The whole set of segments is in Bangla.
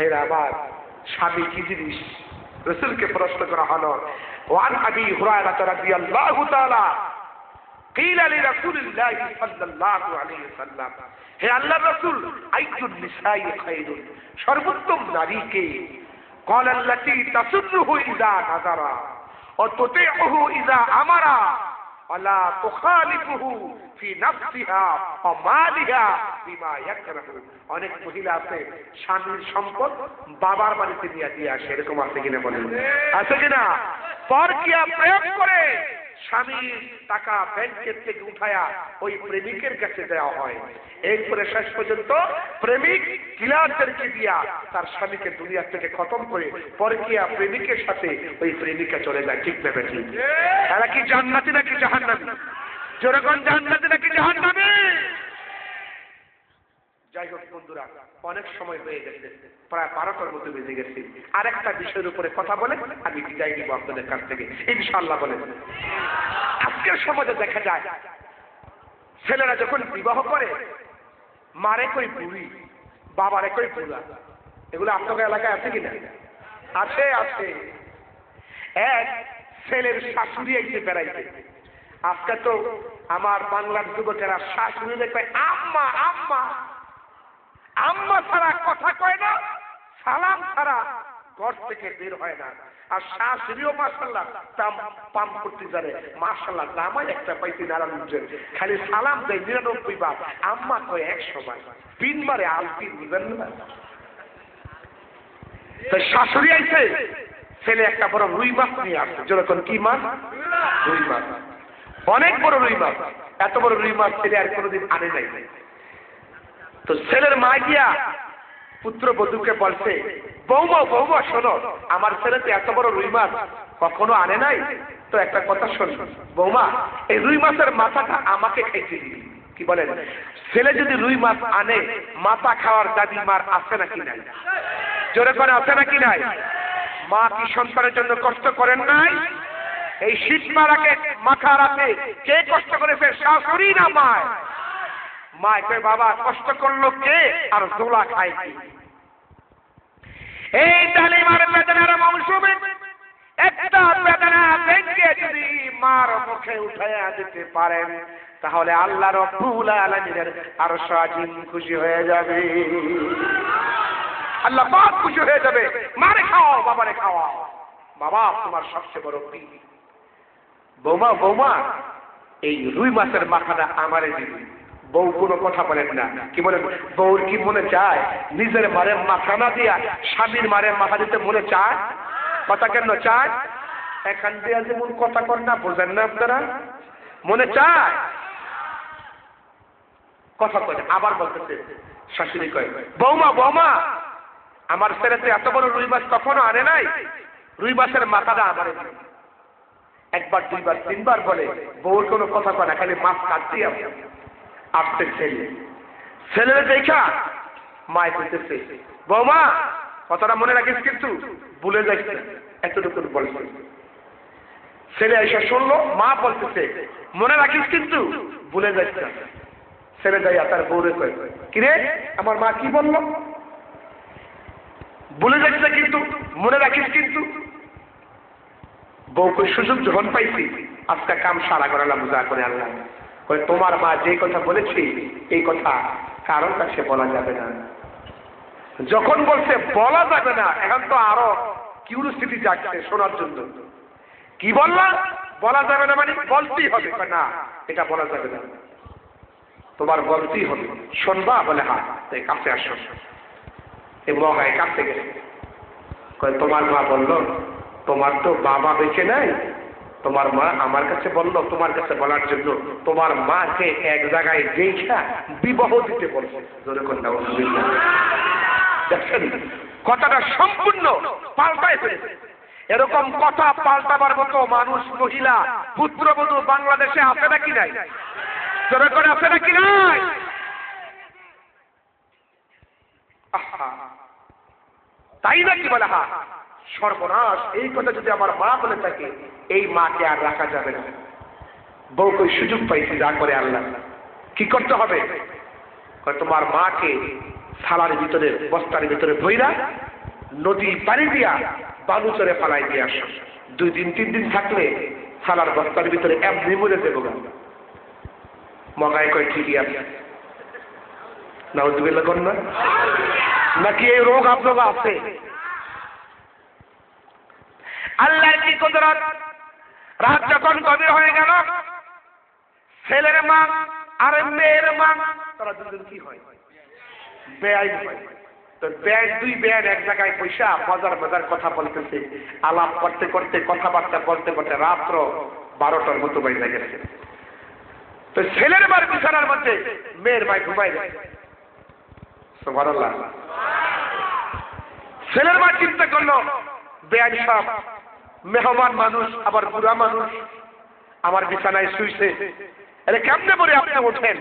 ভাইরা আবার স্বামী কি জিনিস রসুলকে প্রশ্ন করা হলো ওয়ান আবি হুরায়রা রাদিয়াল্লাহু তাআলা قيل لرسول الله صلى الله عليه وسلم হে আল্লাহর রাসূল আইয়ুন নিসাই খায়রুন সর্বোত্তম নারী কে قال التي تسره اذا نظر وتطيعه اذا امر ولا تخالفه في نفسها ومالها بما يكره অনেক মহিলা আছে স্বামীর সম্পদ বাবার বাড়িতে নিয়ে দিয়ে আসে এরকম আছে কিনা বলেন আছে কিনা পরকিয়া প্রয়োগ করে স্বামীর টাকা ব্যাংকের থেকে উঠায়া ওই প্রেমিকের কাছে দেওয়া হয়। এরপরে শেষ পর্যন্ত প্রেমিক কিলারদেরকে দিয়া তার স্বামীকে দুনিয়ার থেকে খতম করে পরে পরকিয়া প্রেমিকের সাথে ওই প্রেমিকা চলে যায়। ঠিক ভেবে ঠিক তারা কি জান্নাতি নাকি জাহান্নামি? যেরকম জান্নাতি নাকি জাহান্নামি? যাই হোক বন্ধুরা, অনেক সময় হয়ে গেছে, প্রায় বারোটার মতো বেজে গেছে। আর একটা বিষয়ের উপরে কথা বলে আমি বিদায় দিব আপনাদের কাছ থেকে। ইনশাল্লাহ বলে আজকের সমাজে দেখা যায়, ছেলেরা যখন বিবাহ করে, মারে কই বুড়ি, বাবারে কই বুড়া? এগুলো আপনাদের এলাকায় আছে কিনা? আছে আছে। এক ছেলের শাশুড়ি একটু বেড়াইছে। আজকে তো আমার বাংলার যুবকেরা শাশুড়ি দেখবে, আম্মা আম্মা। আম্মা ছাড়া কথা কয় না, সালাম ছাড়া ঘর থেকে বের হয় না। আর শাশুড়িও মাসাল্লাহ তাম পাম করতে জানে। মাসাল্লাহ দামাই একটা পাইছি নারায়ণগঞ্জের। খালি সালাম দেয় নিরানব্বই বার। আম্মা কয় একশো বার পিন মারে আলপিন বুঝেন না? তো শাশুড়ি আইছে, ছেলে একটা বড় রুই মাছ নিয়ে আসছে। যেরকম কি মাছ? রুই মাছ। অনেক বড় রুই মাছ। এত বড় রুই মাছ ছেলে আর কোনোদিন আনে নাই। তো ছেলের মা গিয়া পুত্র বধূকে বলছে, বৌমা বৌমা, শোনো, আমার ছেলে তো এত বড় রুই মাছ, কখনো আনে নাই? তো একটা কথা শোন, বৌমা, এই রুই মাছের মাথাটা আমাকে দিবি। কি বলেন? ছেলে যদি রুই মাছ আনে, মাথা খাওয়ার দাদি মার আছে নাকি নাই? জোরে করে আছে নাকি নাই? মা কি সন্তানের জন্য কষ্ট করেন নাই? এই শীত মারাকে মাথা রাতে কে কষ্ট করেছে শাশুড়ি না মায়। মায় কয় বাবা কষ্ট করল কে? আর দোলা খায় কি? এই তালিমার বেদনার মৌসুমে একটা বেদনা ভেঙে যদি মার মুখে উঠাইয়া দিতে পারেন, তাহলে আল্লাহ রব্বুল আলামিনের আরও সাজিম খুশি হয়ে যাবে। আল্লাহ পাক খুশি হয়ে যাবে। মারে খাওয়াও, বাবারে খাওয়াও। বাবা, তোমার সবচেয়ে বড় পি বৌমা বৌমা, এই রুই মাছের মাথাটা আমারে দিবি। বউ কোনো কথা বলেন না। কি বলেন? বউর কি মনে চায়? নিজের মারে মাথা না দিয়া স্বামীর মারে মাথা দিতে মনে চায়? কথা কেন চায়? এখান দিয়ে যেমন কথা কর না, বোঝেন না আপনারা? মনে চায়? কথা কয়, আবার বলতেছে, শাশুড়ি কয়, বৌমা বৌমা, আমার ছেলেতে এত বড় রুই মাছ কখনো আনে নাই? রুই মাছের মাথাটা আমারে। একবার, দুইবার, তিনবার বলে, বউর কোনো কথা কয় না, খালি মাছ কাটতে আসে আসতে ছেলে। ছেলের দেখা মায় বলতেছে বৌমা, কথাটা মনে রাখিস কিন্তু, ভুলে যাইছে এতটুকু বলছে। ছেলে এসে শুনলো, মা বলতেছে, মনে রাখিস কিন্তু, ভুলে যাচ্ছে ছেলে যাইয়া তার বউরে কয়, কিরে, আমার মা কি বলল? ভুলে যাচ্ছে কিন্তু, মনে রাখিস কিন্তু। বউকে সুযোগ যখন পাইছি, আজকে কাম সারা করালাম, যা করে আল্লাহ কয় তোমার মা যে কথা বলেছি, এই কথা কারোর কাছে বলা যাবে না। যখন বলছে, বলা যাবে না, এখন তো আরও কিউরিসিটি জাগছে শোনার জন্য। কি বললাম বলা যাবে না মানে বলতেই হবে। না, এটা বলা যাবে না। তোমার বলতেই হবে। শোনবা বলে হ্যাঁ তাই কাছে আসো। এই মগায় কাছে গেছে। তোমার মা বলল, তোমার তো বাবা বেঁচে নাই? তোমার মা আমার কাছে বলল, তোমার কাছে বলার জন্য তোমার মাকে এক জায়গায় দেখা বিবাহ দিতে বলছে। দেখছেন কথাটা সম্পূর্ণ পাল্টাই ফেলেছে। এরকম কথা পাল্টাবার মতো মানুষ, মহিলা পুত্রবধূ বাংলাদেশে আছে নাকি নাই? জোরে আছে নাকি নাই? তাই নাকি বলে হা সর্বনাশ, এই কথা যদি আমার মা বলে থাকে, এই মাকে আর রাখা যাবে না। বউ কই সুযোগ পাইছি যা করে আল্লাহ। কি করতে হবে? তোমার মাকে সালার ভিতরে, বস্তার ভিতরে ভইরা নদী পানি দিয়া বালু চরে ফালাই দিয়ে আস। দুই দিন, তিন দিন থাকলে সালার বস্তার ভিতরে এমনি মরে দেবো মগায় কয়, ঠিকই আছে। নাউজুবিল্লাহ কর না। নাকি এই রোগ আপনার আছে? আল্লাহর কি কুদরত? রাত যখন গভীর হয়ে গেল, ছেলের মা আর মেয়ের মা, তারা দুজন কি হয়? হয়। তো ব্যাগ দুই ব্যাগ এক জায়গায় পয়সা কথা করতে করতে, কথাবার্তা বলতে বলতে রাত্র বারোটার তো ছেলের মেয়ের মায় ঘুমাই ছেলের মা চিন্তা করল সাহেব মেহমান মানুষ, আবার বুড়া মানুষ। আমার বিছানায় শুইছে। আরে কেমনে বলে আপনি ওঠেন?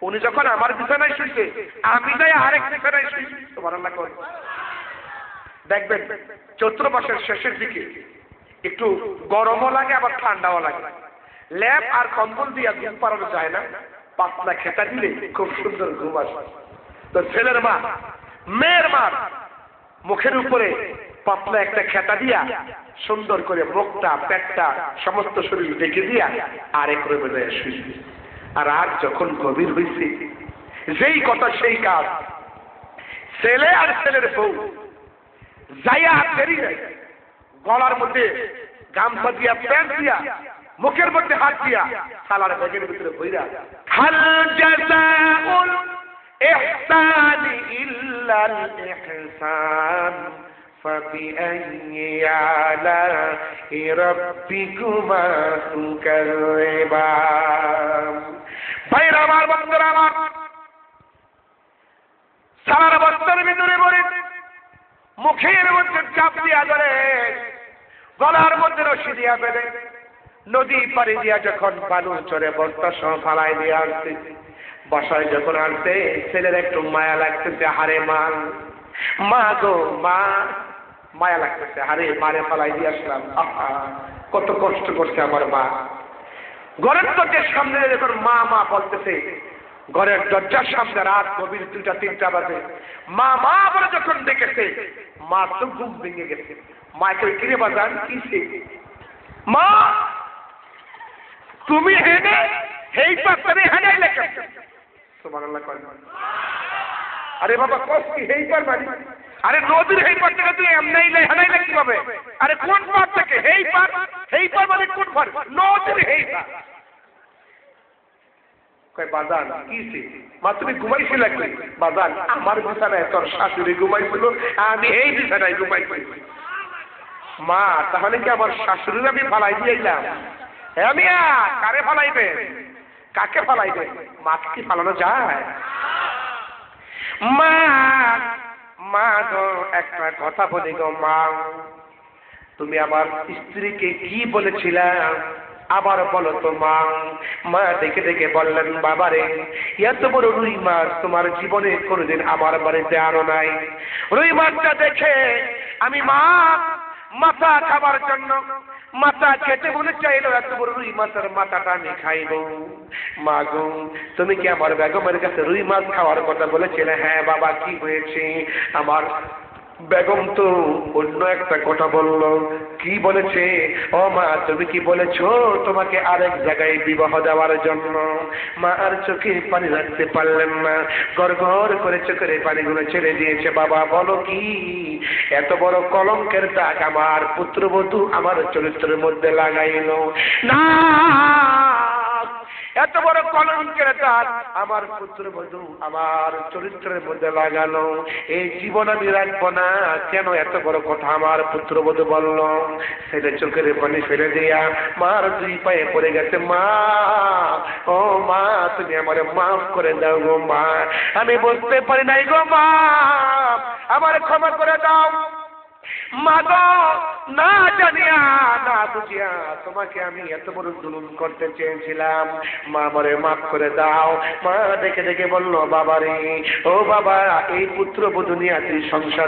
উনি যখন আমার বিছানায় শুইছে, আমি যাই আরেক বিছানায় শুইছি সুবহানাল্লাহ করে। দেখবেন, চৈত্র মাসের শেষের দিকে একটু গরমও লাগে, আবার ঠান্ডাও লাগে। ল্যাব আর কম্বল দিয়ে ঘুম পাড়ানো যায় না। পাতলা খেতা দিলে খুব সুন্দর ঘুম আসে। তো ছেলের মা, মেয়ের মা, মুখের উপরে পাতলা একটা খেতা দিয়া সুন্দর করে মুখটা, পেটটা, সমস্ত শরীর ডেকে দিয়া আর এক শুয়েছে আর রাত যখন গভীর হয়েছে যেই কথা সেই কাজ। ছেলে আর ছেলের বউ যাইয়া দেরি গলার মধ্যে গামছা দিয়া প্যান্ট দিয়া, মুখের মধ্যে হাত দিয়া সালার ব্যাগের ভিতরে বইরা, হাল জাযাউল ইহসান ইল্লাল ইহসান। فبأي آلاء ربكما تكذبان ভাইরা আমার বন্ধুরা আমার সালার বস্তার ভিতরে পড়ে মুখের মধ্যে চাপ দিয়া ধরে গলার মধ্যে রশি দিয়া ফেলে নদী পাড়ি দিয়া যখন বালু চড়ে বস্তা সহ ফালাই দিয়ে আসছে বসায় যখন আসছে ছেলের একটু মায়া লাগতেছে হারে মা মা গো মা মায়া লাগতেছে। আরে মারে ফালাই দিয়ে আসলাম। কত কষ্ট করছে আমার মা। ঘরের দরজার সামনে যখন মা মা বলতেছে, ঘরের দরজার সামনে রাত গভীর দুটা তিনটা বাজে। মা মা বলে যখন দেখেছে, মা তো ঘুম ভেঙে গেছে। মাকে কিনে বাজান কিসে মা, তুমি হেনে, হেই পাত্রে হেনে লেখা সুবহানাল্লাহ আরে বাবা, কস কি হেই পার মানে আরে নদীর হেই পার থেকে তুই এমনাই লাই হেনাই লাই কীভাবে আরে কোন পার থেকে? হেই পার এই পার মানে কোন পার নদীর হেই পার কয়, বাজান কিসে মা, তুমি ঘুমাইছিল কি? বাজান, আমার বিছানায় তোর শাশুড়ি ঘুমাইছিল, আমি এই বিছানায় ঘুমাইছি। মা, তাহলে কি আমার শাশুড়ির আমি ফালাই দিয়েছিলাম হ্যাঁ মিয়া কারে ফালাইবে? কাকে ফালাইবে? মাকে কি ফালানো যায়? মা মা গো একটা কথা বলি গো মা। তুমি আমার স্ত্রীকে কি বলেছিলাম আবার বলো তো মা। মা দেখে দেখে বললেন, বাবারে, এত বড় রুই মাছ তোমার জীবনে কোনোদিন আমার বাড়িতে আনো নাই। রুই মাছটা দেখে আমি মা, মাথা খাবার জন্য মাথা খেতে বলে চাইলো, এত বড় রুই মাছের মাথাটা আমি খাইব। মা গো তুমি কি আমার বেগমের কাছে রুই মাছ খাওয়ার কথা বলেছিলে? হ্যাঁ বাবা, কি হয়েছে? আমার বেগম তো অন্য একটা কথা বলল। কি বলেছে? ও মা, তুমি কি বলেছ তোমাকে আরেক জায়গায় বিবাহ দেওয়ার জন্য? মা, আর চোখে পানি রাখতে পারলেন না। গড় গড় করে চোখের পানিগুলো ছেড়ে দিয়েছে। বাবা, বলো কি? এত বড় কলঙ্কের দাগ আমার পুত্রবধূ আমার চরিত্রের মধ্যে লাগাইল। না এত বড় কলঙ্কের দাগ আমার পুত্র বধু, আমার চরিত্রের মধ্যে লাগানো এই জীবন আমি রাখব না। কেন এত বড় কথা আমার পুত্রবধূ বলল? ছেলে চোখের পানি ফেলে দিয়া মার দুই পায়ে পড়ে গেছে, মা, ও মা, তুমি আমার মাফ করে দাও গো মা। আমি বলতে পারি নাই গো মা। আমার ক্ষমা করে দাও। সংসার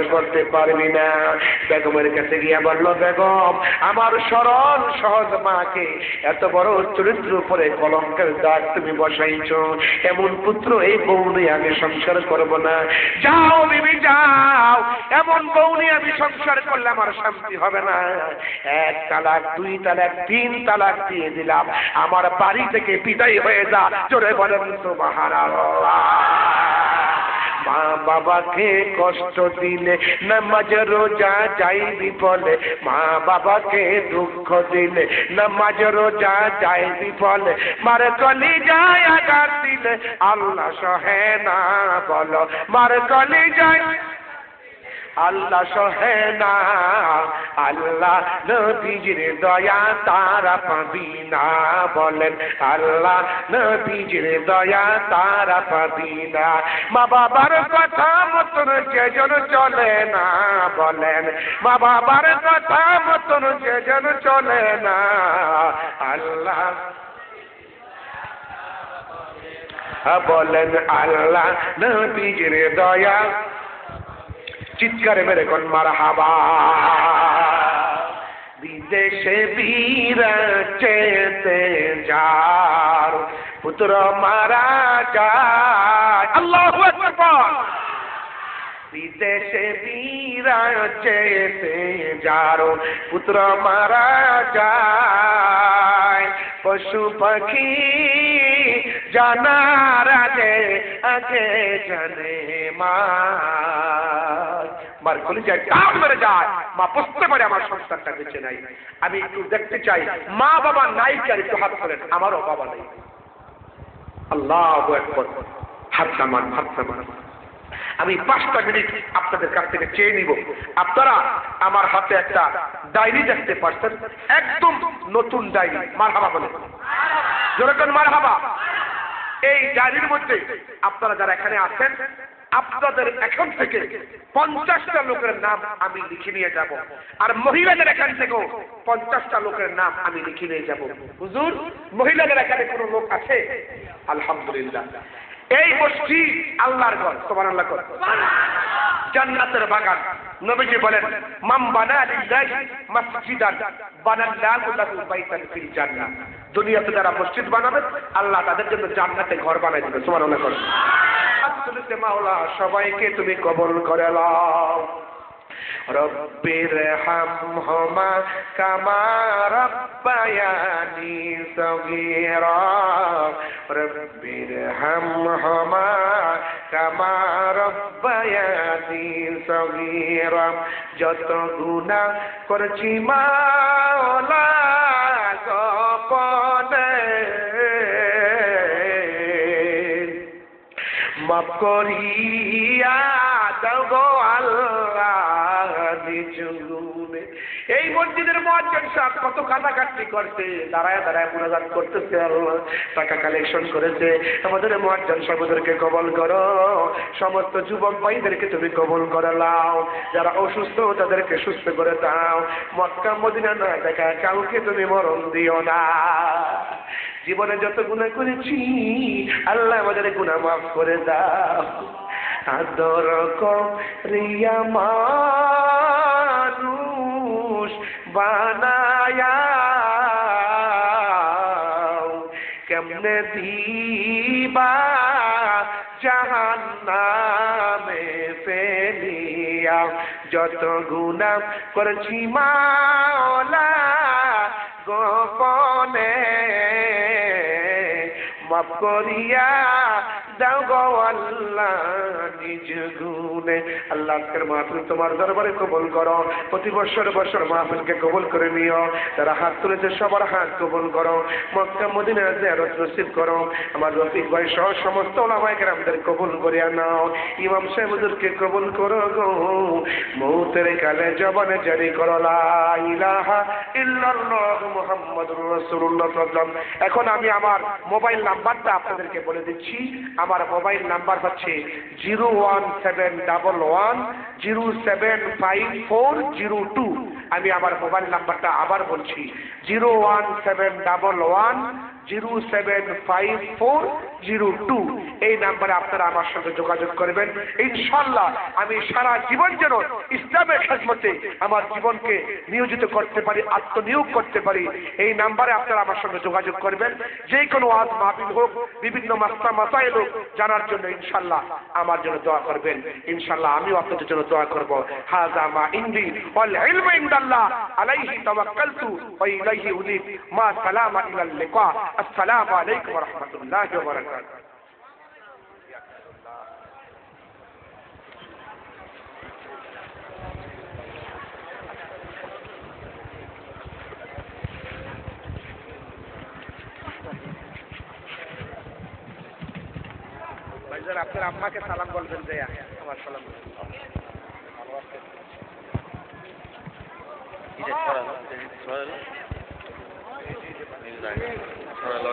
করতে পারবি না। বেগমের কাছে গিয়া বলল, বেগম, আমার সরল সহজ মাকে, এত বড় চরিত্র উপরে কলঙ্কের দাগ তুমি বসাইছ। এমন পুত্র, এই বউ আমি সংসার করব না। যাও, বিবি, যাও। এমন বউ আমি সংসার করলে আমার শান্তি হবে না। এক তালাক, দুই তালাক, তিন তালাক দিয়ে দিলাম। আমার বাড়ি থেকে বিদায় হয়ে যা। জোরে বলেন তো মা বাবাকে কষ্ট দিলে, নামাজ রোজা যাইবি বলে মা বাবাকে দুঃখ দিলে, নামাজ রোজা যাইবি বলে মার কলি যায় আঘাত দিলে, আল্লাহ সহে না বলো। মার কলি যায় আল্লাহ সহে না। আল্লাহ নবীজির দয়া তারা পাবি না বলেন। আল্লাহ নবীজির দয়া তারা পাবি না। মা বাবার কথা মতন যেজন চলে না বলেন। মা বাবার কথা মতন যেজন চলে না। আল্লাহ বলেন, আল্লাহ নবীজির দয়া চিৎকারে মেরে কোন, মার হাবা। বিদেশে বীর চেতে যার পুত্র মারা যায়। আল্লাহ বিদেশে বীর চেতে যার পুত্র মারা যায়। পশু পাখি জানার আগে আগে জানে মা। মার কলি যায় কাজ মেরে যায়। মা বুঝতে পারে আমার সংসারটা বেঁচে নাই। আমি একটু দেখতে চাই, মা বাবা নাই কার একটু হাত করেন আমারও বাবা নেই। আল্লাহ একবার হাত নামান, হাত আমি পাঁচটা মিনিট আপনাদের কাছ থেকে চেয়ে নিব। আপনারা আমার হাতে একটা ডায়েরি দেখতে পাচ্ছেন একদম নতুন ডায়েরি। মার হাবা বলে। যেরকম মার হাবা এই ডায়েরির মধ্যে আপনারা যারা এখানে আছেন আপনাদের এখন থেকে পঞ্চাশটা লোকের নাম আমি লিখে নিয়ে যাব। আর মহিলাদের এখান থেকেও পঞ্চাশটা লোকের নাম আমি লিখে নিয়ে যাব। হুজুর, মহিলাদের এখানে কোনো লোক আছে? আলহামদুলিল্লাহ। এই মসজিদ আল্লাহর ঘর তোমার আল্লাহ জান্নাতের বাগান। নবীজি বলেন মাম বানা লিল্লাহি মাসজিদান, বানাল্লাহু লাহু বাইতান ফিল জান্নাহ। দুনিয়াতে যারা মসজিদ বানাবে, আল্লাহ তাদের জন্য জান্নাতে ঘর বানাই দিবে, সুবহানাল্লাহ। করে আসলে মাওলা, সবাইকে তুমি কবুল করে নাও। রব্বির হামহুমা কামা রব্বায়ানি সগীরা। রব্বির হামহুমা কামা রব্বায়ানি সগীরা। যত গুনাহ করছি মাওলা গোপনে। মাফ করিয়া দাও মহাজন সাহেব কত কাটাকাটি করছে। দাঁড়ায় দাঁড়ায় মোনাজাত করতেছে আল্লাহ, টাকা কালেকশন করেছে। আমাদের মহাজন সাহেবদেরকে কবল করো। সমস্ত যুবক ভাইদেরকে তুমি কবল করে লাও যারা অসুস্থ, তাদেরকে সুস্থ করে দাও। মক্কা, মদিনা না দেখা কাউকে তুমি মরণ দিও না। জীবনে যত গুণা করেছি, আল্লাহ আমাদের গুণা মাফ করে দাও। আদর রিয়া মানুষ বানায়া কেমনে দিবা জাহান নামে ফেলিয়া? যত গুণা করেছি মাওলা গোপনে মাফ করিয়া দাও গো আল্লাহ, নিজ গুণে। আল্লাহ আজকের মাহফিল তোমার দরবারে কবুল করো। প্রতি বছর বছর মাহফিলকে কবুল করে নিও। যারা হাত তুলেছে, সবার হাত কবুল করো। মক্কা, মদিনা জিয়ারত নসিব করো। আমার রফিক ভাই সহ সমস্ত ওলামাইকে আমাদের কবুল করিয়া নাও। ইমাম সাহেবদেরকে কবুল করো গো। মৌতের কালে জবানে জারি করো, লা ইলাহা এখন আমি আমার মোবাইল নাম্বারটা আপনাদেরকে বলে দিচ্ছি। আমার মোবাইল নাম্বার হচ্ছে zero one seven double one zero seven five four zero two. আমি আমার মোবাইল নাম্বারটা আবার বলছি, zero one seven double one zero seven five four zero two. এই নাম্বারে আপনারা আমার সঙ্গে যোগাযোগ করবেন। ইনশাল্লাহ আমি সারা জীবন যেন ইসলামের খেদমতে আমার জীবনকে নিয়োজিত করতে পারি, আত্মনিয়োগ করতে পারি, এই নাম্বারে আপনারা আমার সঙ্গে যোগাযোগ করবেন। যে কোনো আজ মাহবিল হোক, বিভিন্ন মাস্তা মাসাইল হোক, জানার জন্য ইনশাল্লাহ আমার জন্য দোয়া করবেন। ইনশাল্লাহ আমিও আপনাদের জন্য দোয়া করব। হাজা মা ইন্দি ওয়াল ইলমু ইনদাল্লাহ আলাইহি তাওয়াক্কালতু ওয়া ইলাইহি উনিব। মা সালামা লিকা। আসসালামু আলাইকুম ওয়া রাহমাতুল্লাহি ওয়া বারাকাতুহু ভাইজান আপনার আম্মাকে সালাম বলবেন যে আমার সালাম এটা ছড়ালো ছড়ালো নিজ লাগে ছড়ালো